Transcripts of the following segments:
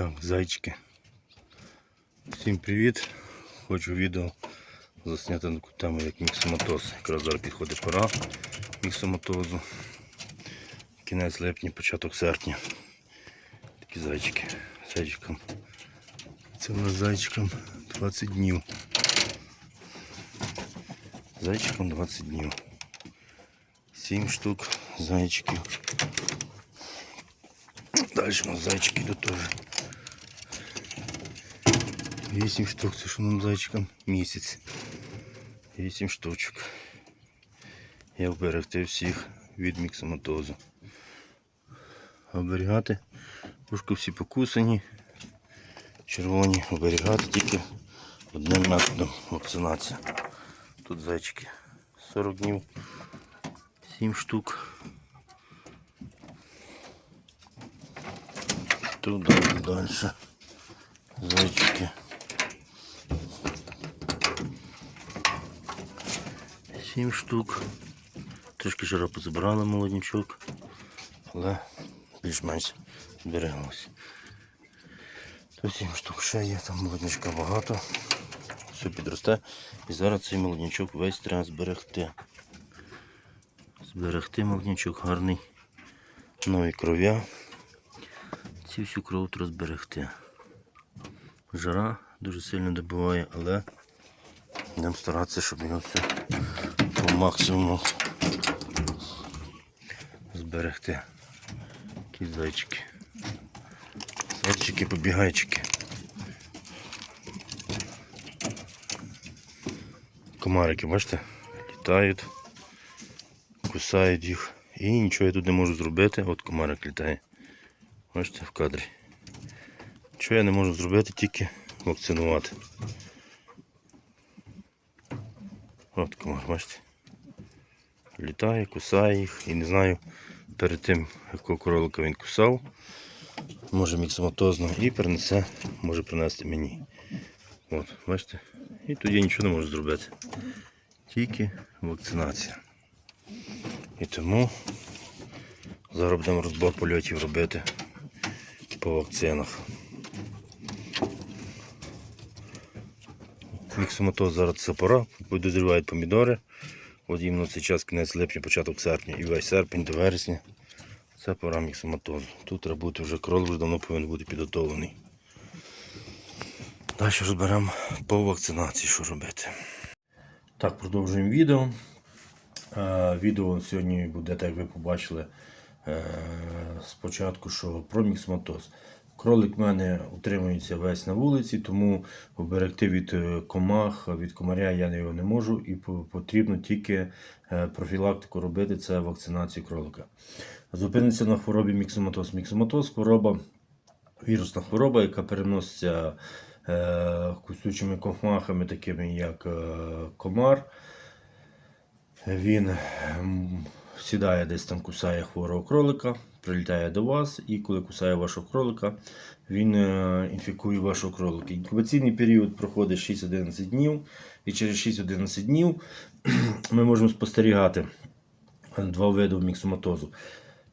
Так, зайчики. Всім привіт! Хочу відео засняти на таку як міксоматоз. Якраз зараз підходить пора міксоматозу. Кінець липня, початок серпня. Такі зайчики. Зайчикам. Це у нас зайчикам 20 днів. Зайчикам 20 днів. 7 штук зайчиків. Далі у нас зайчики йдуть 8 штук, це що нам зайчикам місяць. 8 штучок. Я вберегти всіх від міксоматозу. Оберігати. Пушки всі покусані. Червоні оберігати тільки одним методом вакцинація. Тут зайчики 40 днів, 7 штук. Тут далі зайчики. Сім штук. Трішки жара позабирали молоднячок, але більш-менш збереглося. То сім штук ще є, там молоднячка багато. Все підросте. І зараз цей молоднячок весь треба зберегти. Зберегти молоднячок гарний. Нові кров'я. Ці всю кров треба зберегти. Жара дуже сильно добиває, але будемо старатися, щоб його все по максимуму зберегти. Такі зайчики. Зайчики, побігайчики. Комарики, бачите, літають, кусають їх. І нічого я тут не можу зробити. От комарик літає. Бачите, в кадрі. Що я не можу зробити, тільки вакцинувати. От комар, бачите. Літає, кусає їх і не знаю перед тим, якого кролика він кусав. Може міксоматозно і принесе, може принести мені. От, бачите? І тоді нічого не можу зробити. Тільки вакцинація. І тому зараз будемо розбор польотів робити по вакцинах. Міксоматоз зараз це пора, дозрівають помідори. От іменно цей час кінець липня, початок серпня і весь серпень до вересня. Це пора міксоматозу. Тут треба бути вже крол, вже давно повинен бути підготовлений. Далі розберемо по вакцинації, що робити. Так, продовжуємо відео. Е, Відео сьогодні буде, так як ви побачили е, спочатку, що про міксоматоз. Кролик в мене утримується весь на вулиці, тому вберегти від е, комах, від комаря я його не можу і потрібно тільки е, профілактику робити це вакцинацію кролика. Зупиниться на хворобі міксоматоз. Міксоматоз хвороба, вірусна хвороба, яка переноситься е, кусючими комахами, такими як комар. Він сідає десь там, кусає хворого кролика, прилітає до вас, і коли кусає вашого кролика, він е, інфікує вашого кролика. Інкубаційний період проходить 6-11 днів, і через 6-11 днів ми можемо спостерігати два види міксоматозу.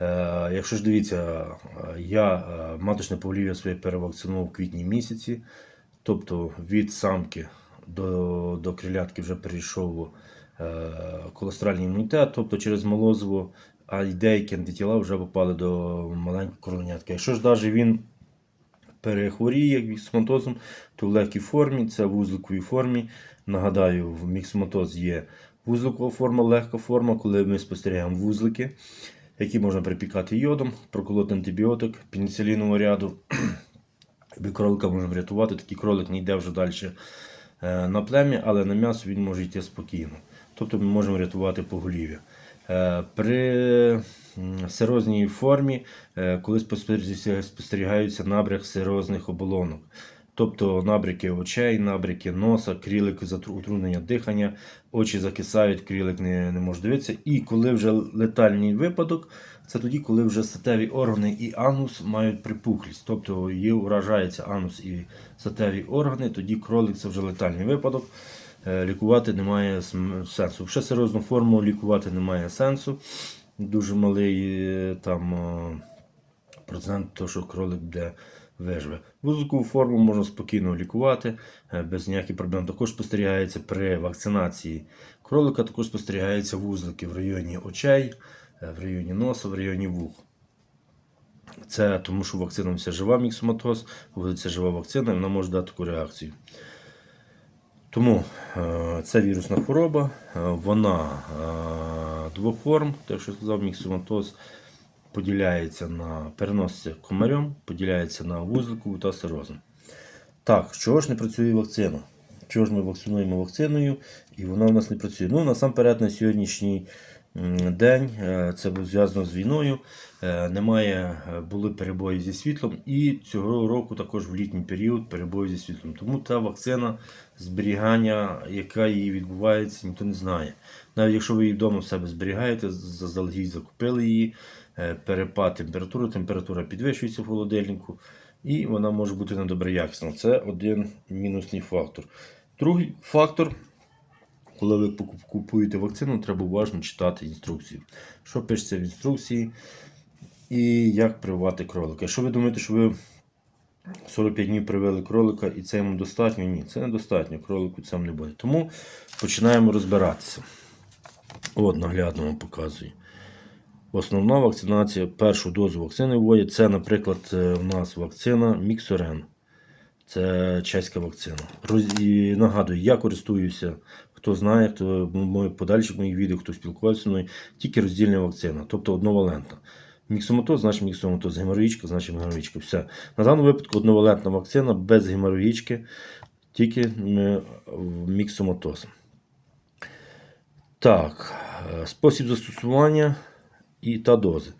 Е, якщо ж дивіться, е, я е, маточне поголів'я своє перевакцинував в квітні місяці, тобто від самки до, до крилятки вже перейшов е, колестеральний імунітет, тобто через молозиво, а деякі антитіла вже попали до маленького кроленятка. Якщо ж навіть він перехворіє міксоматозом, то в легкій формі, це в вузликовій формі. Нагадаю, в міксоматоз є вузликова форма, легка форма, коли ми спостерігаємо вузлики, які можна припікати йодом, проколоти антибіотик пеніцилінового ряду. Кролика можна врятувати, такий кролик не йде вже далі е, на плем'я, але на м'ясо він може йти спокійно. Тобто ми можемо врятувати поголів'я. Е, При сирозній формі, е, коли спостерігаються- набряк сирозних оболонок, тобто набряки очей, набряки носа, крілик утруднення дихання, очі закисають, крілик не, не може дивитися. І коли вже летальний випадок, це тоді, коли вже статеві органи і анус мають припухлість, тобто є уражається анус і статеві органи, тоді кролик це вже летальний випадок. Е, Лікувати немає сенсу. Ще серйозну форму лікувати немає сенсу. Дуже малий е, там е, процент того, що кролик буде виживе. Вузликову форму можна спокійно лікувати, без ніяких проблем. Також спостерігається при вакцинації кролика, також спостерігаються вузлики в районі очей, в районі носа, в районі вух. Це тому, що вакцина вся жива міксоматоз, вводиться жива вакцина, і вона може дати таку реакцію. Тому це вірусна хвороба, е, вона е, двох форм, те, що сказав, міксоматоз поділяється на переноситься комарем, поділяється на вузликову та сирозом. Так, чого ж не працює вакцина? Чого ж ми вакцинуємо вакциною, і вона у нас не працює? Ну, насамперед, на сьогоднішній день е, це було зв'язано з війною. е, Немає, е, були перебої зі світлом, і цього року також в літній період перебої зі світлом. Тому та вакцина зберігання, яка її відбувається, ніхто не знає. Навіть якщо ви її вдома в себе зберігаєте, заздалегідь закупили її, перепад температури, температура підвищується в холодильнику, і вона може бути недобре якісна. Це один мінусний фактор. Другий фактор, коли ви купуєте вакцину, треба уважно читати інструкцію. Що пишеться в інструкції і як прививати кролика. Якщо ви думаєте, що ви 45 днів привели кролика і це йому достатньо, ні, це недостатньо, кролику цим не буде. Тому починаємо розбиратися. От, наглядно вам показую. Основна вакцинація, першу дозу вакцини вводять. Це, наприклад, е, у нас вакцина Міксорен. Це чеська вакцина. Роз- І нагадую, я користуюся, хто знає, хто мої подальші мої відео, хто спілкувався зі мною, тільки роздільна вакцина, тобто одновалентна. Міксоматоз, значить міксоматоз, геморроїчка, значить геморроїчка. Все. На даному випадку одновалентна вакцина без геморроїчки, тільки міксоматоз. Так, е, спосіб застосування і та дози.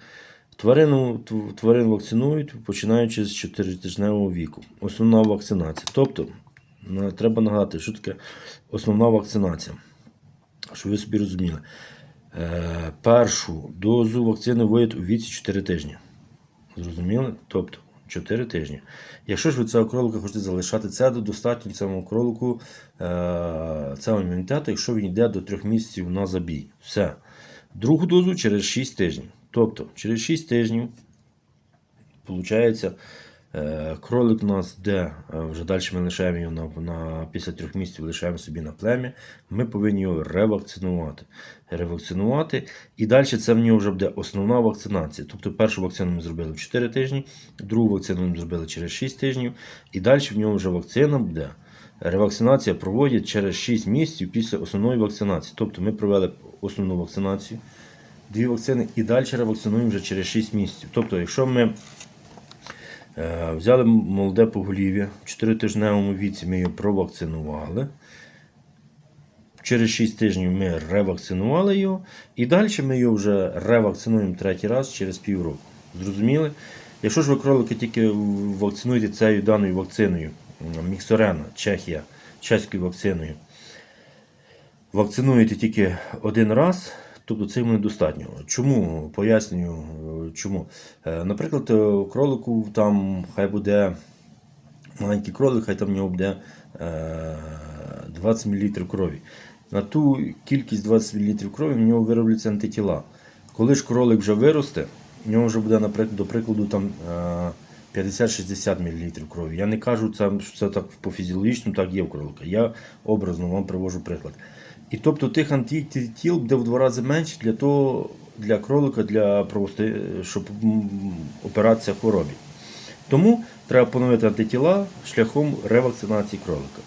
Тварину, тварин вакцинують починаючи з 4-тижневого віку. Основна вакцинація. Тобто, треба нагадати, що таке основна вакцинація. Щоб ви собі розуміли. Е, першу дозу вакцини вводять у віці 4 тижні. Зрозуміли? Тобто 4 тижні. Якщо ж ви цього кролика хочете залишати, це достатньо цьому кролику е, цього імунітету, якщо він йде до 3 місяців на забій. Все. Другу дозу через 6 тижнів. Тобто, через 6 тижнів, виходить, кролик у нас де е, вже далі ми лишаємо його на, на, після трьох місяців лишаємо собі на плем'я, ми повинні його ревакцинувати. Ревакцинувати. І далі це в нього вже буде основна вакцинація. Тобто першу вакцину ми зробили в 4 тижні, другу вакцину ми зробили через 6 тижнів, і далі в нього вже вакцина буде. Ревакцинація проводять через 6 місяців після основної вакцинації. Тобто ми провели основну вакцинацію, дві вакцини і далі ревакцинуємо вже через 6 місяців. Тобто, якщо ми е, взяли молоде поголів'я в 4-тижневому віці, ми його провакцинували. Через 6 тижнів ми ревакцинували його, і далі ми його вже ревакцинуємо третій раз через півроку. Зрозуміли? Якщо ж ви кролики тільки вакцинуєте цією даною вакциною, Міксорена, Чехія, чеською вакциною, вакцинуєте тільки один раз, тобто це йому недостатньо. Чому? Пояснюю, е, чому. Е, Наприклад, е, кролику там хай буде маленький кролик, хай там в нього буде е, 20 мл крові. На ту кількість 20 мл крові в нього виробляться антитіла. Коли ж кролик вже виросте, в нього вже буде, наприклад, до прикладу, там е, 50-60 мл крові. Я не кажу, що це так по фізіологічному, так є в кролика. Я образно вам привожу приклад. І тобто тих антитіл буде в два рази менше для того, для кролика, для провести, щоб м, опиратися хворобі. Тому треба поновити антитіла шляхом ревакцинації кролика.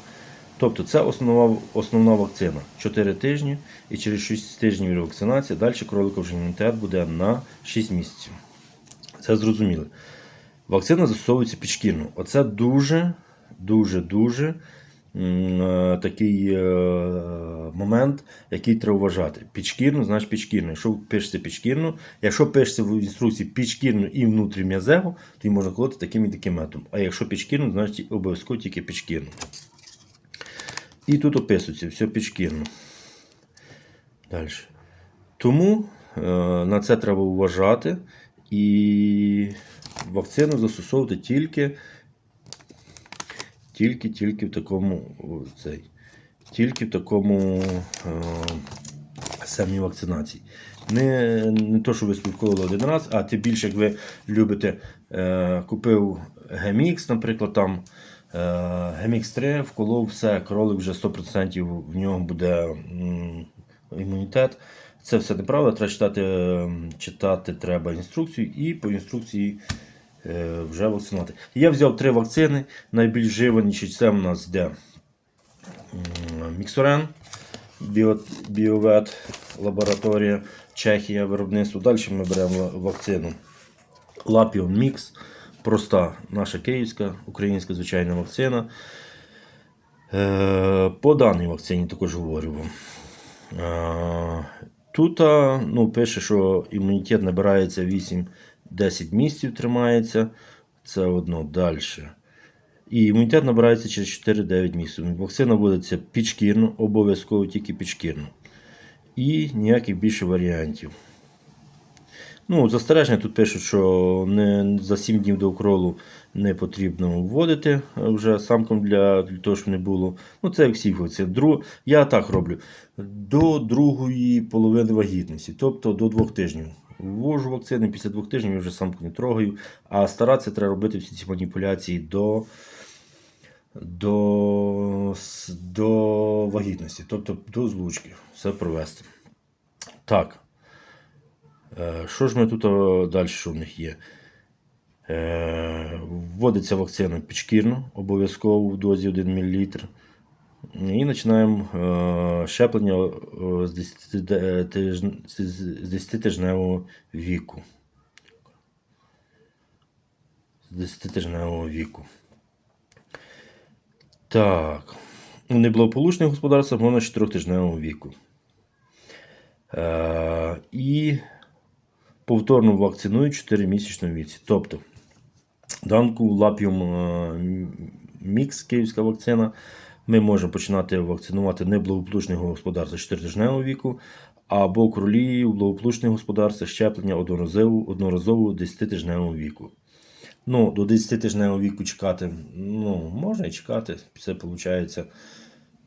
Тобто це основна, основна вакцина 4 тижні і через 6 тижнів ревакцинація, далі кролика вже імунітет буде на 6 місяців. Це зрозуміло. Вакцина застосовується підшкірно. Оце дуже, дуже, дуже такий е, момент, який треба вважати. Підшкірно, значить підшкірно. Якщо пишеться підшкірно, якщо пишеться в інструкції підшкірно і внутрім'язево, то можна колоти таким і таким методом. А якщо підшкірно, значить обов'язково тільки підшкірно. І тут описується все підшкірно. Далі. Тому е, на це треба вважати. І вакцину застосовувати тільки, тільки, тільки в такому цей, тільки в такому е, самій вакцинації. Не, не то, що ви спілкували один раз, а тим більше, як ви любите, е, купив Gemix, наприклад, там е, Gemix 3, вколов все, кролик вже 100% в нього буде імунітет. Це все неправда, треба читати, читати треба інструкцію і по інструкції вже вакцинувати. Я взяв три вакцини. Найбільш живаніші це в нас йде Міксорен, Біо, Біовет, лабораторія, Чехія, виробництво. Далі ми беремо вакцину Лапіон Мікс. Проста наша київська, українська звичайна вакцина. Е, По даній вакцині також говорю вам. Е, Тут ну, пише, що імунітет набирається 8-10 місяців, тримається. Це одно далі. І імунітет набирається через 4-9 місяців. Вакцина вводиться підшкірно, обов'язково тільки підшкірно. І ніяких більше варіантів. Ну, застереження тут пишуть, що не, за 7 днів до укролу не потрібно вводити е, вже самком для, для того, щоб не було. Ну, це як вакцин. Друг, я так роблю. До другої половини вагітності, тобто до двох тижнів. Ввожу вакцини, після двох тижнів я вже самку не трогаю. А старатися треба робити всі ці маніпуляції до, до, до вагітності, тобто до злучки. Все провести. Так. Е, Що ж ми тут е, далі, що в них є? Е, Вводиться вакцина підшкірно, обов'язково в дозі 1 мл. І починаємо е, щеплення е, з 10 де- тижн- з- з 10-тижневого віку. З 10-тижневого віку. Так. У неблагополучних господарствах можна з 4-тижневого віку. Е, і повторно вакцинують 4 місячному віці. Тобто данку лапіум е, мікс київська вакцина. Ми можемо починати вакцинувати неблагополучного господарства 4-тижневого віку, або кролі у благополучних господарствах щеплення одноразового, одноразового 10-тижневого віку. Ну, до 10-тижневого віку чекати, ну, можна і чекати. Це виходить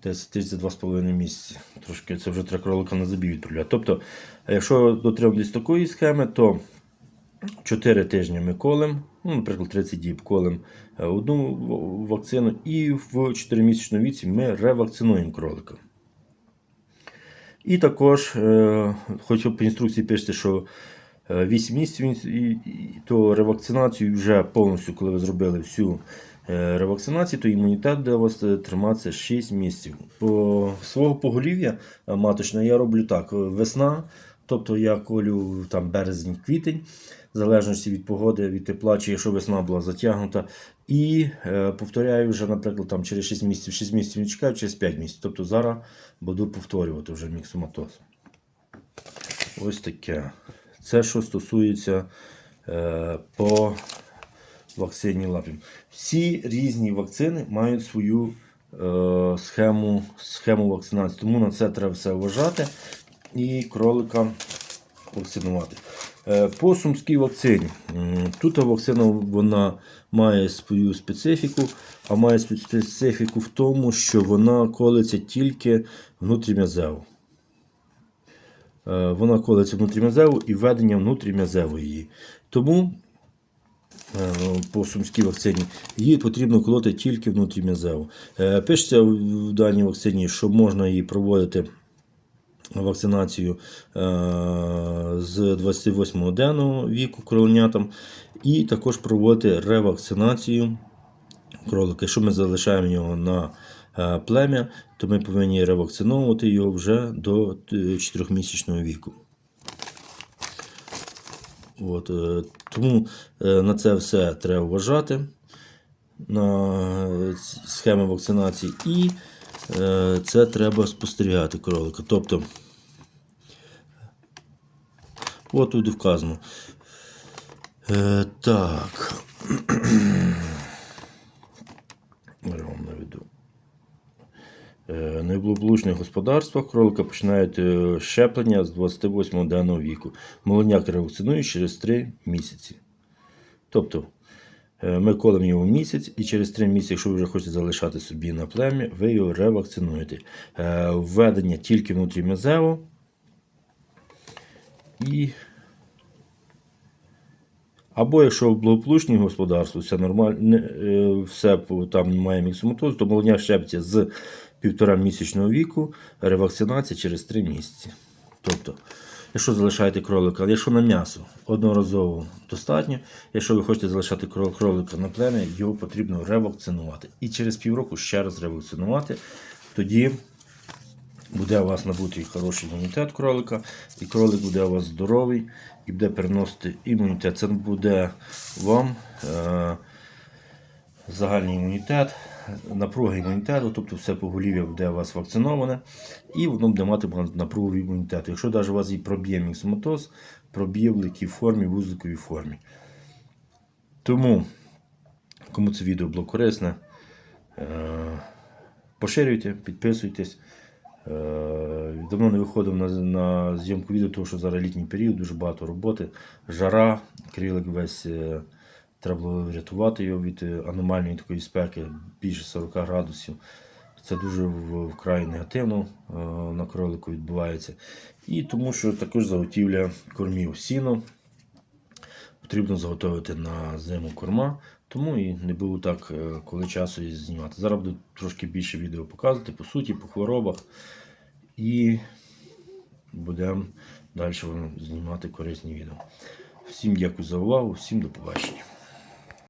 десь тиждень за 2,5 місяці. Трошки це вже треба кролика на забій відправляти. Тобто, якщо дотримуватись такої схеми, то 4 тижні ми колем, ну, наприклад, 30 діб колем е, одну вакцину, і в 4-місячному віці ми ревакцинуємо кролика. І також, е, хоч по інструкції пишете, що е, 8 місяців, він- і, і, то ревакцинацію вже повністю, коли ви зробили всю е, ревакцинацію, то імунітет у вас е, триматися 6 місяців. По свого поголів'я е, маточного я роблю так: е, весна, тобто я колю там березень-квітень, в залежності від погоди, від тепла, чи якщо весна була затягнута. І е, повторяю вже, наприклад, там через 6 місяців, 6 місяців не чекаю, через 5 місяців. Тобто зараз буду повторювати вже міксоматоз. Ось таке. Це що стосується е, по вакцині лапів. Всі різні вакцини мають свою е, схему, схему вакцинації. Тому на це треба все вважати і кролика вакцинувати. Е, По сумській вакцині. Тут вакцина вона має свою специфіку, а має специфіку в тому, що вона колиться тільки внутрім'язево. Е, Вона колиться внутрім'язево і введення внутрім'язево її. Тому е, по сумській вакцині її потрібно колоти тільки внутрім'язево. Пишеться в даній вакцині, що можна її проводити вакцинацію е, з 28 денного віку кроленятам, і також проводити ревакцинацію кролика. Якщо ми залишаємо його на е, плем'я, то ми повинні ревакциновувати його вже до 4-місячного віку. От, е, тому е, на це все треба вважати на схеми вакцинації, і е, це треба спостерігати кролика. Тобто, от тут вказано. Е, так. Я вам наведу. Е, господарствах кролика починають е, щеплення з 28 денного віку. Молодняк ревакцинують через 3 місяці. Тобто е, ми колемо його місяць, і через 3 місяці, якщо ви вже хочете залишати собі на плем'я, ви його ревакцинуєте. Е, Введення тільки внутрім'язево. І або якщо в благополучній господарстві все нормально, все по- там немає міксоматозу, то молодня щепця з півтора місячного віку, ревакцинація через 3 місяці. Тобто, якщо залишаєте кролика, якщо на м'ясо одноразово достатньо, якщо ви хочете залишати кролика на плем'я, його потрібно ревакцинувати. І через півроку ще раз ревакцинувати. Тоді буде у вас набутий хороший імунітет кролика, і кролик буде у вас здоровий і буде переносити імунітет. Це буде вам е, загальний імунітет, напруга імунітету, тобто все поголів'я буде у вас вакциноване, і воно буде мати напругу імунітету. Якщо навіть у вас і проб'є міксоматоз, проб'є в великій формі, в вузликовій формі. Тому, кому це відео було корисне, е, поширюйте, підписуйтесь. Е, Давно не виходив на, на зйомку відео, тому що зараз літній період, дуже багато роботи, жара, крилик весь е, треба було врятувати його від е, аномальної такої спеки більше 40 градусів. Це дуже вкрай негативно е, на кролику відбувається. І тому що також заготівля кормів сіно. Потрібно заготовити на зиму корма, тому і не було так, е, коли часу її знімати. Зараз буду трошки більше відео показувати по суті, по хворобах. І будемо далі знімати корисні відео. Всім дякую за увагу, всім до побачення.